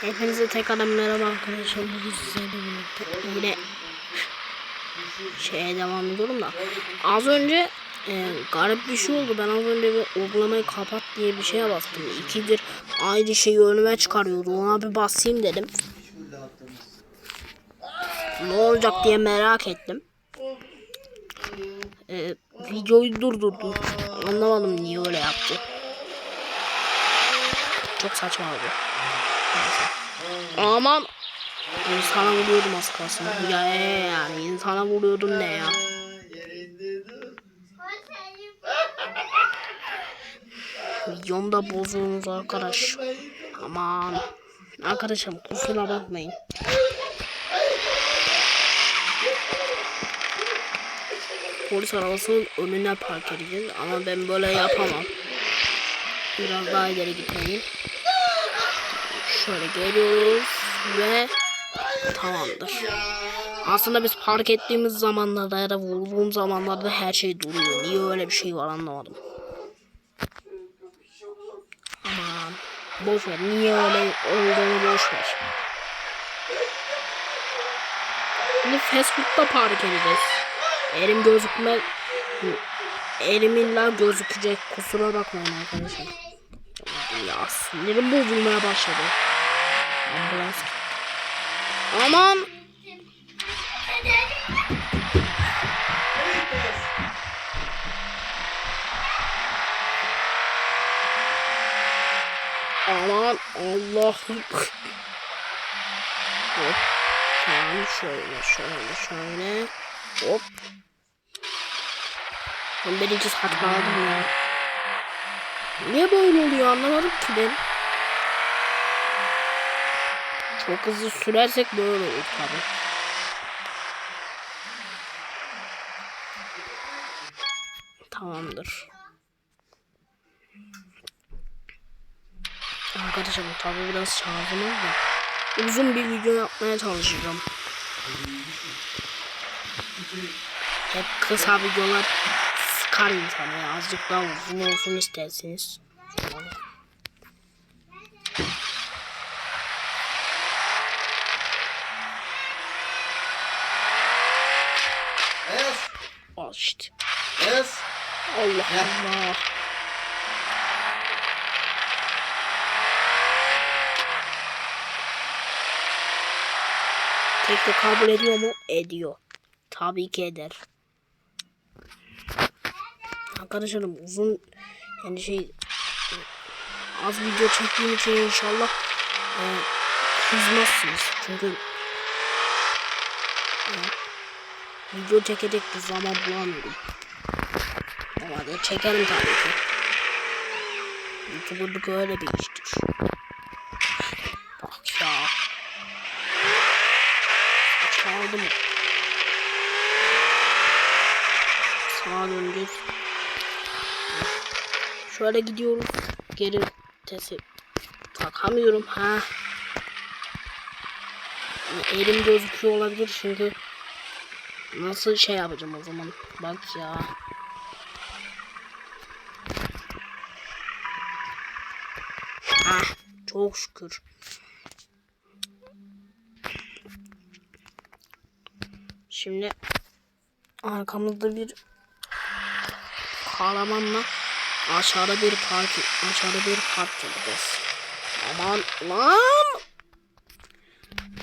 Hepinize tekrardan merhaba arkadaşlar. Bugün sizlerle yine şeye devam ediyorum da. Az önce e, garip bir şey oldu. Ben az önce bir uygulamayı kapat diye bir şeye bastım. İkidir aynı şeyi önüme çıkarıyordu. Ona bir basayım dedim. Ne olacak diye merak ettim. E, videoyu durdurdum. Anlamadım niye öyle yaptı. Çok saçma oldu. Aman insana vuruyordum az kalsın. Ya yani insana vuruyordum ne ya? Videom da bozuldunuz arkadaş. Aman. Arkadaşım kusura bakmayın. Polis arabasının önüne park edeceğiz ama ben böyle yapamam. Biraz daha ileri gitmeliyim. Şöyle geliyoruz ve tamamdır. Aslında biz park ettiğimiz zamanlarda ya da vurduğum zamanlarda her şey duruyor. Niye öyle bir şey var anlamadım. Aman boş ver. Niye öyle olduğunu boş ver. Şimdi fast food'da park edeceğiz. Elim gözükme elim illa gözükecek. Kusura bakmayın arkadaşlar. Ya sinirim bozulmaya başladı. Ambulans. Aman. Aman Allah'ım. Hop. Tamam şöyle şöyle şöyle. Hop. Ben birinci saat kaldım ya. Niye böyle oluyor anlamadım ki ben. Çok hızlı sürersek böyle olur tabi. Tamamdır. Arkadaşlar bu tabi biraz şarjım da uzun bir video yapmaya çalışacağım. Hep kısa videolar sıkar insanı. Azıcık daha uzun olsun isterseniz. Es, Al işte. es. Allah Allah. De kabul ediyor mu? Ediyor. Tabii ki eder. Arkadaşlarım uzun yani şey az video çektiğim için inşallah e, kızmazsınız. Çünkü e, video çekecek bir zaman bulamıyorum. Ama da çekerim tabii ki. YouTuber'lık öyle bir iştir. Bak ya. Çaldım. Sağa döneceğiz. Şöyle gidiyoruz. Geri tesi takamıyorum. Ha. Elim gözüküyor olabilir çünkü nasıl şey yapacağım o zaman. Bak ya. Ah, çok şükür. Şimdi arkamızda bir kahramanla aşağıda bir park aşağıda bir park yapacağız. Aman lan!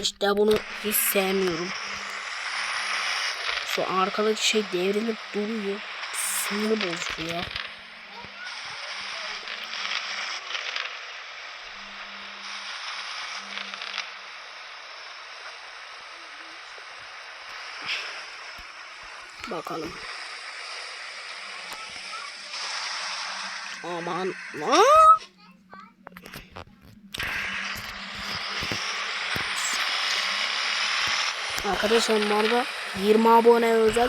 İşte bunu hiç sevmiyorum. Şu arkadaki şey devrilip duruyor. Sinir bozucu ya. Bakalım. Aman. Aa! Arkadaşlar bu arada 20 abone özel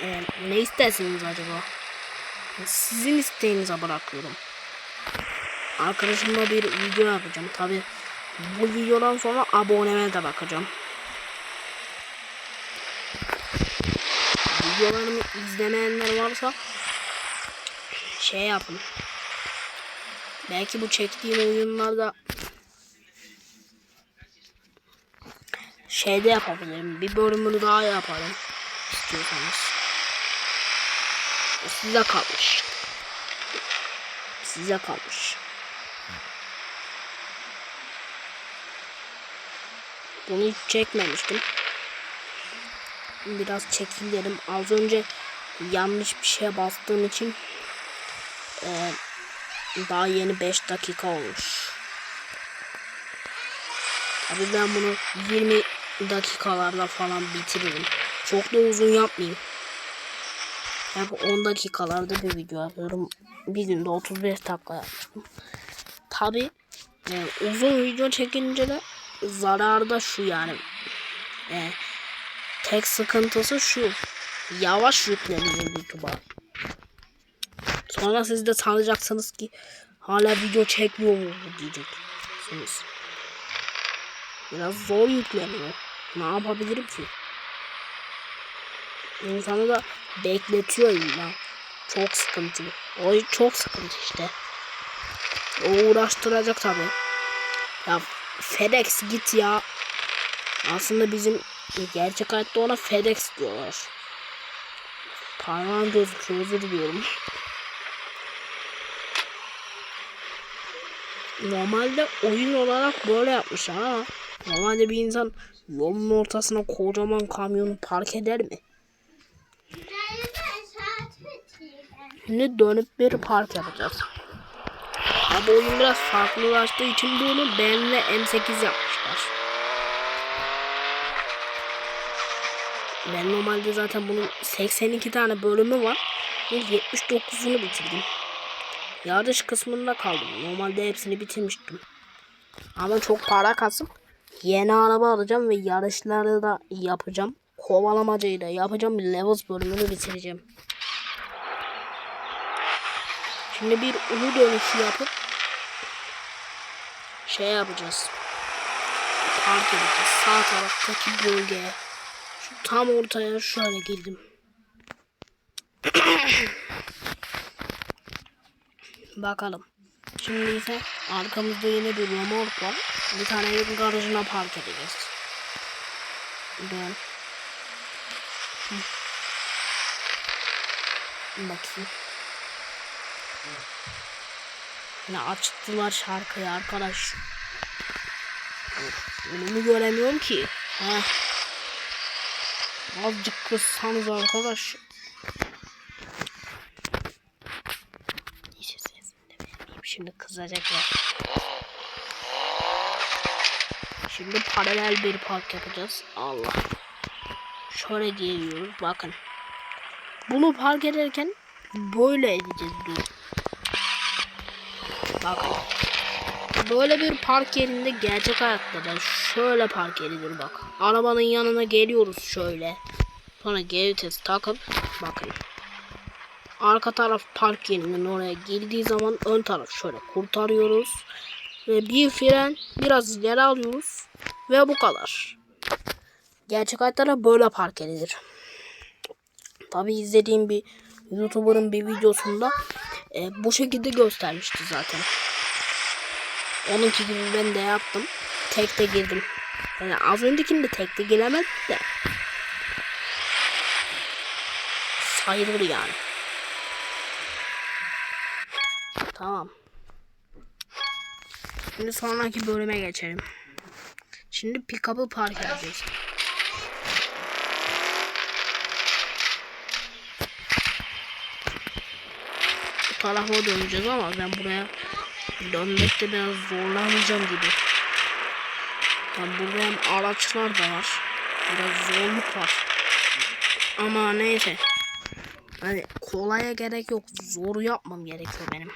e, ne istersiniz acaba? Sizin isteğinize bırakıyorum. Arkadaşımla bir video yapacağım. Tabi bu videodan sonra aboneme de bakacağım. Videolarımı izlemeyenler varsa şey yapın. Belki bu çektiğim oyunlarda şeyde yapabilirim. Bir bölümünü daha yaparım. istiyorsanız. Size kalmış. Size kalmış. Bunu hiç çekmemiştim. Biraz çekeyim dedim. Az önce yanlış bir şeye bastığım için eee, daha yeni 5 dakika olmuş. Tabii ben bunu 20 dakikalarda falan bitiririm. Çok da uzun yapmayayım. Hep 10 dakikalarda bir video yapıyorum. Bir günde 35 dakika yapmıştım. Tabii e, uzun video çekince de zararı da şu yani. E, tek sıkıntısı şu. Yavaş yükleniyor YouTube'a. Sonra siz de sanacaksınız ki hala video çekmiyor mu diyeceksiniz. Biraz zor yükleniyor. Ne yapabilirim ki? İnsanı da bekletiyor illa. Çok sıkıntı. O çok sıkıntı işte. O uğraştıracak tabi. Ya FedEx git ya. Aslında bizim gerçek hayatta ona FedEx diyorlar. Parmağım gözüküyor özür diliyorum. Normalde oyun olarak böyle yapmış ha. Normalde bir insan yolun ortasına kocaman kamyonu park eder mi? Şimdi dönüp bir park yapacağız. Ama oyun biraz farklılaştığı için bunu BMW M8 yapmışlar. Ben normalde zaten bunun 82 tane bölümü var. Ve 79'unu bitirdim. Yarış kısmında kaldım. Normalde hepsini bitirmiştim. Ama çok para kasıp yeni araba alacağım ve yarışları da yapacağım. Kovalamacayı da yapacağım. Levels bölümünü bitireceğim. Şimdi bir ulu dönüşü yapıp şey yapacağız. Park edeceğiz. Sağ taraftaki bölgeye. Şu tam ortaya şöyle girdim. Bakalım. Şimdi ise arkamızda yine bir remork var. Bir tane evin garajına park edeceğiz. Ben. Bakayım. Yine açtılar şarkıyı arkadaş. Önümü göremiyorum ki. Ha. Azıcık kıssanız arkadaş. Neyse sesini de vermeyeyim. Şimdi kızacaklar. Şimdi paralel bir park yapacağız. Allah. Şöyle geliyoruz. Bakın. Bunu park ederken böyle edeceğiz. Dur. Bakın. Böyle bir park yerinde gerçek hayatta da şöyle park edilir bak. Arabanın yanına geliyoruz şöyle. Sonra geri vites takıp bakın. Arka taraf park yerinin oraya girdiği zaman ön taraf şöyle kurtarıyoruz. Ve bir fren biraz ileri alıyoruz. Ve bu kadar. Gerçek hayatta da böyle park edilir. Tabi izlediğim bir YouTuber'ın bir videosunda e, bu şekilde göstermişti zaten. Onunki gibi ben de yaptım. Tekte girdim. Yani az öncekinde tekte giremedim de. Sayılır yani. Tamam. Şimdi sonraki bölüme geçelim. Şimdi pick-up'ı park edeceğiz. Bu tarafa döneceğiz ama ben buraya dönmekte biraz zorlanacağım gibi. Tam burada hem araçlar da var. Biraz zorluk var. Ama neyse. Hani kolaya gerek yok. Zoru yapmam gerekiyor benim.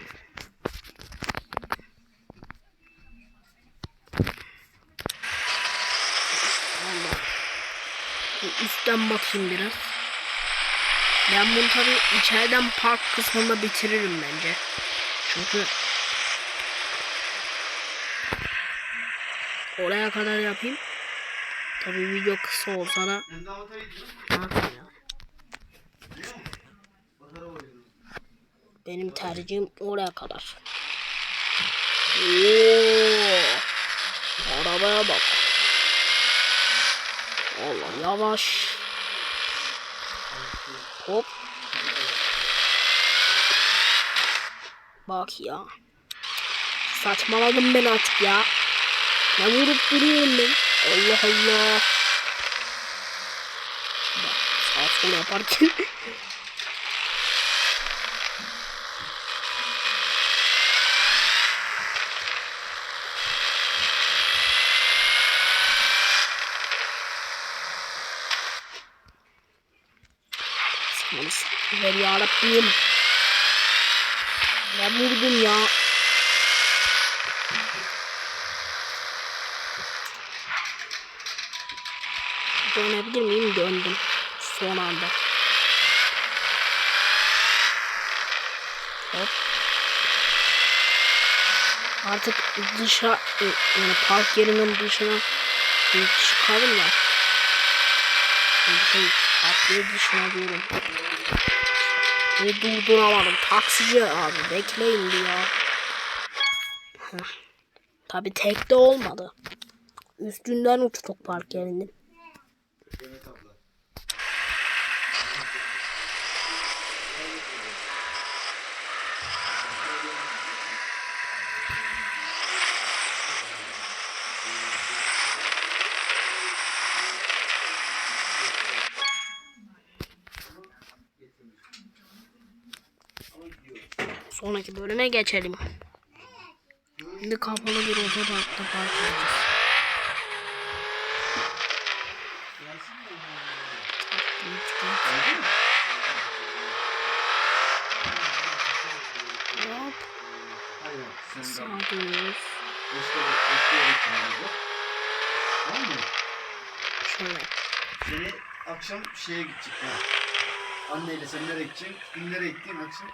Üstten bakayım biraz. Ben bunu tabi içeriden park kısmında bitiririm bence. Çünkü oraya kadar yapayım. Tabi video kısa olsa da. Benim tercihim oraya kadar. Oo, arabaya bak. Allah yavaş. Hop. Bak ya. Saçmaladım ben artık ya. Ne vurup duruyorum ben. Allah Allah. Bak sağ sol yaparken. Ver ya Rabbim. Ne vurdum ya. Dönebilir miyim? Döndüm. Son anda. Hop. Artık dışa yani park yerinin dışına çıkalım ya. Şey, park yeri dışına diyorum. Beni durduramadım. Taksici abi bekleyin. Heh. Tabi tek de olmadı. Üstünden uçtuk park yerinin. Sonraki bölüme geçelim. Şimdi kapalı bir otoparkta park edeceğiz. Var. Tamam mı? Şöyle. Seni akşam şeye gidecek. Anneyle sen nereye gideceksin? Gün nereye gittiğin akşam?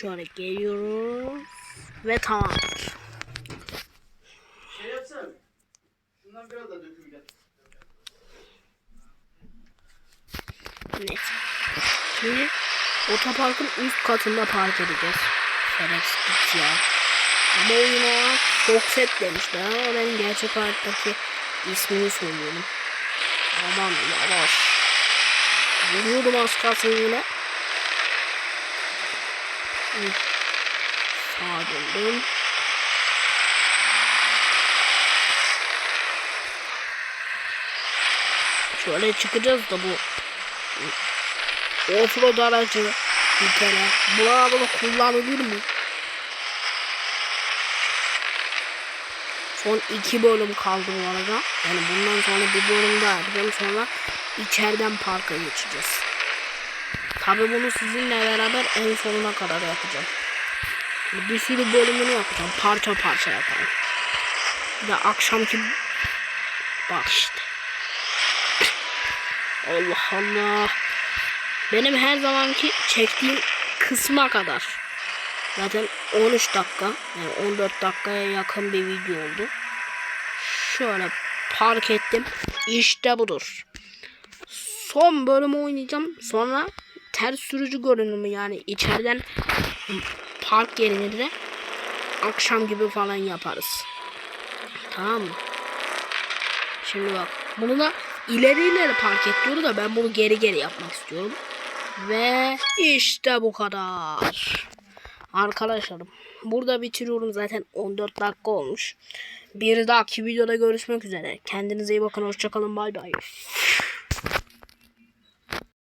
Şöyle geliyoruz. Ve tamam. Şey yapsana. Şundan biraz daha döküm gel. Evet. Şimdi otoparkın üst katında park edeceğiz. Şerefsiz ya. Ama oyuna çok set demişler ama ben gerçek hayattaki ismini söylüyorum. Aman yavaş. Vuruyordum az kalsın yine. Sağa döndüm. Şöyle çıkacağız da bu Offroad aracı bir kere. Buna bunu kullanılır mı? Son iki bölüm kaldı bu arada. Yani bundan sonra bir bölüm daha yapacağım. Sonra içeriden parka geçeceğiz. Tabi bunu sizinle beraber en sonuna kadar yapacağım. Bir sürü bölümünü yapacağım. Parça parça yapacağım. Bir de akşamki... Bak işte. Allah Allah. Benim her zamanki çektiğim kısma kadar. Zaten 13 dakika yani 14 dakikaya yakın bir video oldu. Şöyle park ettim. İşte budur. Son bölümü oynayacağım. Sonra ters sürücü görünümü yani içeriden park yerini de akşam gibi falan yaparız. Tamam mı? Şimdi bak bunu da ileri ileri park et diyordu da ben bunu geri geri yapmak istiyorum. Ve işte bu kadar. Arkadaşlarım burada bitiriyorum zaten 14 dakika olmuş. Bir dahaki videoda görüşmek üzere. Kendinize iyi bakın. Hoşçakalın. Bay bay.